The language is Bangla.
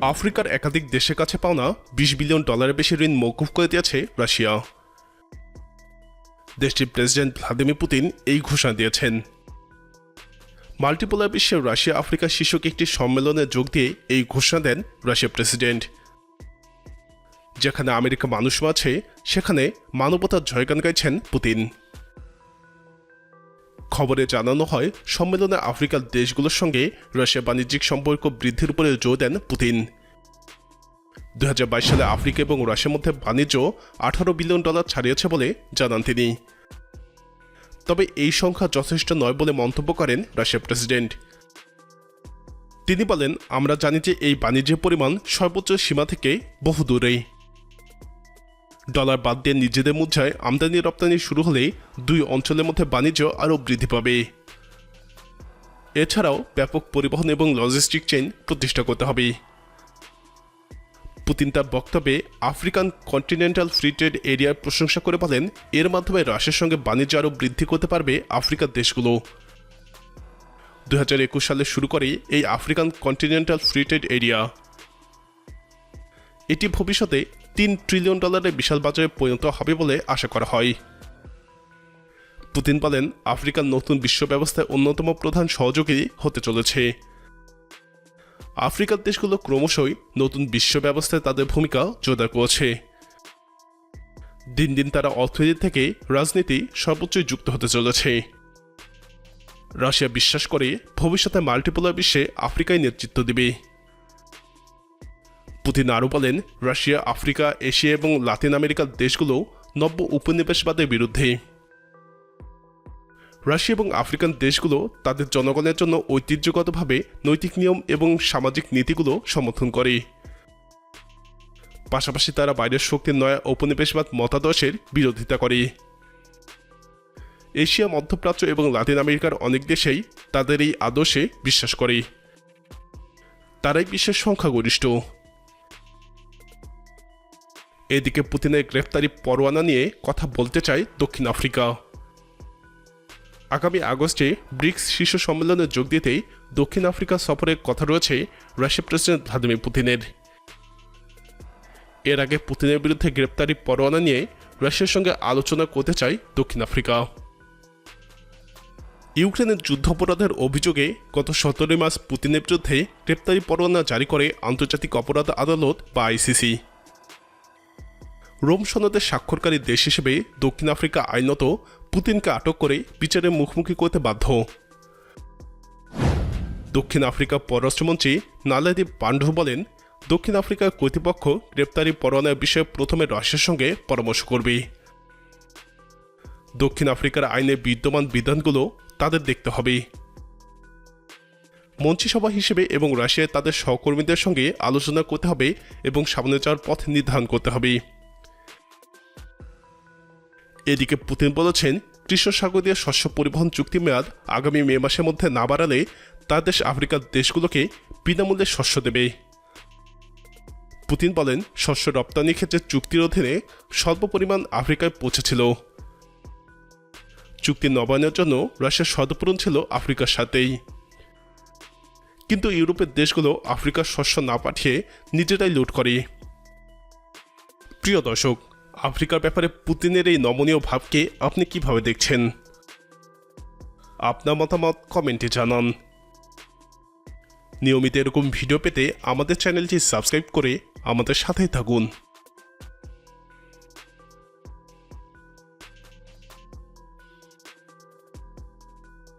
আফ্রিকার একাধিক দেশের কাছে পাওনা বিশ বিলিয়ন ডলারের বেশি ঋণ মৌকুফ করে দিয়েছে রাশিয়া। দেশটির প্রেসিডেন্ট ভ্লাদিমির পুতিন এই ঘোষণা দিয়েছেন। মাল্টিপোলার বিশ্বে রাশিয়া আফ্রিকা শীর্ষক একটি সম্মেলনে যোগ দিয়ে এই ঘোষণা দেন রাশিয়া প্রেসিডেন্ট। যেখানে আমেরিকা মানুষ আছে, সেখানে মানবতার জয়গান গাইছেন পুতিন। খবরে জানানো হয়, সম্মেলনে আফ্রিকার দেশগুলোর সঙ্গে রাশিয়া বাণিজ্যিক সম্পর্ক বৃদ্ধির উপরে জোর দেন পুতিন। দু হাজার বাইশ সালে আফ্রিকা এবং রাশিয়ার মধ্যে বাণিজ্য আঠারো বিলিয়ন ডলার ছাড়িয়েছে বলে জানান তিনি। তবে এই সংখ্যা যথেষ্ট নয় বলে মন্তব্য করেন রাশিয়ার প্রেসিডেন্ট। তিনি বলেন, আমরা জানি যে এই বাণিজ্যের পরিমাণ সর্বোচ্চ সীমা থেকে বহু দূরেই ডলার বাদ দিয়ে নিজেদের মুদ্রায় আমদানি রপ্তানি শুরু হলেই দুই অঞ্চলের মধ্যে বাণিজ্য আরও বৃদ্ধি পাবে। এছাড়াও ব্যাপক পরিবহন এবং লজিস্টিক চেইন প্রতিষ্ঠা করতে হবে। পুতিন তার বক্তব্যে আফ্রিকান কন্টিনেন্টাল ফ্রি ট্রেড এরিয়ার প্রশংসা করে বলেন, এর মাধ্যমে রাশিয়ার সঙ্গে বাণিজ্য আরও বৃদ্ধি করতে পারবে আফ্রিকার দেশগুলো। দু হাজার একুশ সালে শুরু করে এই African continental free trade area এটি ভবিষ্যতে তিন ট্রিলিয়ন ডলারের বিশাল বাজারে পরিণত হবে বলে আশা করা হয়। পুতিন বলেন, আফ্রিকার নতুন বিশ্ব ব্যবস্থায় অন্যতম প্রধান সহযোগী হতে চলেছে। আফ্রিকার দেশগুলো ক্রমশই নতুন বিশ্ব ব্যবস্থায় তাদের ভূমিকা জোরদার করছে। দিন দিন তারা অর্থনীতি থেকে রাজনীতি সর্বোচ্চই যুক্ত হতে চলেছে। রাশিয়া বিশ্বাস করে ভবিষ্যতে মাল্টিপোলার বিশ্বে আফ্রিকায় নেতৃত্ব দেবে। পুতিন আরও বলেন, রাশিয়া, আফ্রিকা, এশিয়া এবং লাতিন আমেরিকার দেশগুলো নব্য উপনিবেশবাদের বিরুদ্ধে। রাশিয়া এবং আফ্রিকান দেশগুলো তাদের জনগণের জন্য ঐতিহ্যগতভাবে নৈতিক নিয়ম এবং সামাজিক নীতিগুলো সমর্থন করে। পাশাপাশি তারা বাইরের শক্তির নয়া ঔপনিবেশবাদ মতাদর্শের বিরোধিতা করে। এশিয়া, মধ্যপ্রাচ্য এবং লাতিন আমেরিকার অনেক দেশেই তাদের এই আদর্শে বিশ্বাস করে। তারাই বিশ্বের সংখ্যাগরিষ্ঠ। এদিকে পুতিনের গ্রেফতারি পরোয়ানা নিয়ে কথা বলতে চায় দক্ষিণ আফ্রিকা। আগামী আগস্টে ব্রিক্স শীর্ষ সম্মেলনে যোগ দিতেই দক্ষিণ আফ্রিকা সফরের কথা রয়েছে রাশিয়া প্রেসিডেন্ট ভ্লাদিমির পুতিনের। এর আগে পুতিনের বিরুদ্ধে গ্রেপ্তারি পরোয়ানা নিয়ে রাশিয়ার সঙ্গে আলোচনা করতে চায় দক্ষিণ আফ্রিকা। ইউক্রেনের যুদ্ধাপরাধের অভিযোগে গত সতেরোই মার্চ পুতিনের বিরুদ্ধে গ্রেপ্তারি পরোয়ানা জারি করে আন্তর্জাতিক অপরাধ আদালত বা আইসিসি। রোম সনদের স্বাক্ষরকারী দেশ হিসেবে দক্ষিণ আফ্রিকা আইনত পুতিনকে আটক করে বিচারের মুখোমুখি করতে বাধ্য। দক্ষিণ আফ্রিকা পররাষ্ট্রমন্ত্রী নালাদি পাণ্ডু বলেন, দক্ষিণ আফ্রিকার কর্তৃপক্ষ গ্রেপ্তারি পরোয়ানার বিষয়ে প্রথমে রাশিয়ার সঙ্গে পরামর্শ করবে। দক্ষিণ আফ্রিকার আইনে বিদ্যমান বিধানগুলো তাদের দেখতে হবে। মন্ত্রিসভা হিসেবে এবং রাশিয়ায় তাদের সহকর্মীদের সঙ্গে আলোচনা করতে হবে এবং সামনে যাওয়ার পথ নির্ধারণ করতে হবে। এদিকে পুতিন বলেছেন কৃষ্ণ সাগর দিয়ে শস্য পরিবহন চুক্তি মেয়াদ আগামী মে মাসের মধ্যে না বাড়ালে তার দেশ আফ্রিকার দেশগুলোকে বিনামূল্যে শস্য দেবে। পুতিন বলেন, শস্য রপ্তানির ক্ষেত্রে চুক্তির অধীনে স্বল্প পরিমাণ আফ্রিকায় পৌঁছেছিল। চুক্তি নবায়নের জন্য রাশিয়ার সদপূরণ ছিল আফ্রিকার সাথেই। কিন্তু ইউরোপের দেশগুলো আফ্রিকার শস্য না পাঠিয়ে নিজেরাই লুট করে। প্রিয় দর্শক আফ্রিকার ব্যাপারে পুতিনের এই নমনীয় ভাবকে আপনি কীভাবে দেখছেন? আপনার মতামত কমেন্টে জানান। নিয়মিত এরকম ভিডিও পেতে আমাদের চ্যানেলটি সাবস্ক্রাইব করে আমাদের সাথেই থাকুন।